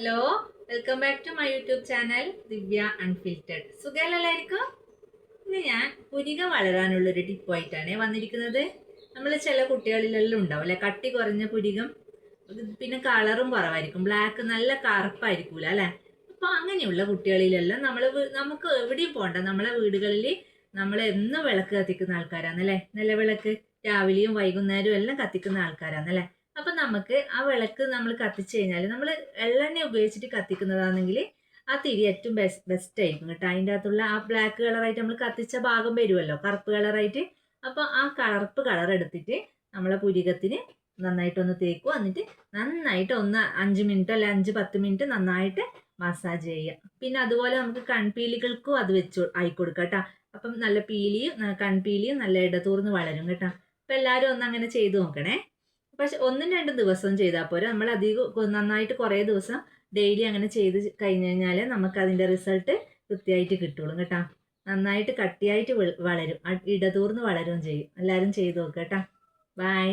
Hello welcome back to my YouTube channel Divya unfiltered സുഖമല്ലായിരിക്കും ഇന്ന് ഞാൻ പുരിക വളരാനുള്ള വളരാനുള്ളൊരു ടിപ്പായിട്ടാണ് വന്നിരിക്കുന്നത്. നമ്മൾ ചില കുട്ടികളിലെല്ലാം ഉണ്ടാവും അല്ലെ? കട്ടി കുറഞ്ഞ പുരികം പിന്നെ കളറും കുറവായിരിക്കും. ബ്ലാക്ക് നല്ല കറുപ്പായിരിക്കൂല അല്ലെ? അപ്പൊ അങ്ങനെയുള്ള കുട്ടികളിലെല്ലാം നമ്മൾ നമുക്ക് എവിടെയും പോകണ്ട നമ്മളെ വീടുകളിൽ നമ്മൾ എന്നും വിളക്ക് കത്തിക്കുന്ന ആൾക്കാരാണ് നല്ല വിളക്ക് രാവിലെയും വൈകുന്നേരവും എല്ലാം കത്തിക്കുന്ന ആൾക്കാരാണ് അല്ലേ അപ്പൊ നമുക്ക് ആ വിളക്ക് നമ്മൾ കത്തിച്ചു കഴിഞ്ഞാൽ നമ്മൾ എള്ളെണ്ണ ഉപയോഗിച്ചിട്ട് കത്തിക്കുന്നതാണെങ്കിൽ ആ തിരി ഏറ്റവും ബെസ്റ്റ് ബെസ്റ്റ് ആയിരിക്കും കേട്ടോ. അതിന്റെ അകത്തുള്ള ആ ബ്ലാക്ക് കളറായിട്ട് നമ്മൾ കത്തിച്ച ഭാഗം വരുമല്ലോ കറുപ്പ് കളറായിട്ട് അപ്പോൾ ആ കറുപ്പ് കളർ എടുത്തിട്ട് നമ്മളെ പുരികത്തിന് നന്നായിട്ടൊന്ന് തേക്കും. എന്നിട്ട് നന്നായിട്ട് ഒന്ന് അഞ്ച് മിനിറ്റ് അല്ല അഞ്ച് പത്ത് മിനിറ്റ് നന്നായിട്ട് മസാജ് ചെയ്യുക. പിന്നെ അതുപോലെ നമുക്ക് കൺപീലികൾക്കും അത് വെച്ച് ആയിക്കൊടുക്കുക കേട്ടോ. അപ്പം നല്ല പീലിയും കൺപീലിയും നല്ല ഇടതൂർന്ന് വളരും കേട്ടോ. അപ്പം എല്ലാവരും ഒന്ന് അങ്ങനെ ചെയ്തു നോക്കണേ. പക്ഷെ ഒന്നും രണ്ടും ദിവസം ചെയ്താൽ പോരെ. നമ്മൾ അധികം നന്നായിട്ട് കുറേ ദിവസം ഡെയിലി അങ്ങനെ ചെയ്ത് കഴിഞ്ഞ് കഴിഞ്ഞാൽ നമുക്ക് അതിന്റെ റിസൾട്ട് കൃത്യമായിട്ട് കിട്ടുള്ളൂ കേട്ടോ. നന്നായിട്ട് കട്ടിയായിട്ട് വളരും. ഇടതൂർന്ന് വളരുകയും ചെയ്യും. എല്ലാവരും ചെയ്ത് നോക്കുക കേട്ടോ. ബൈ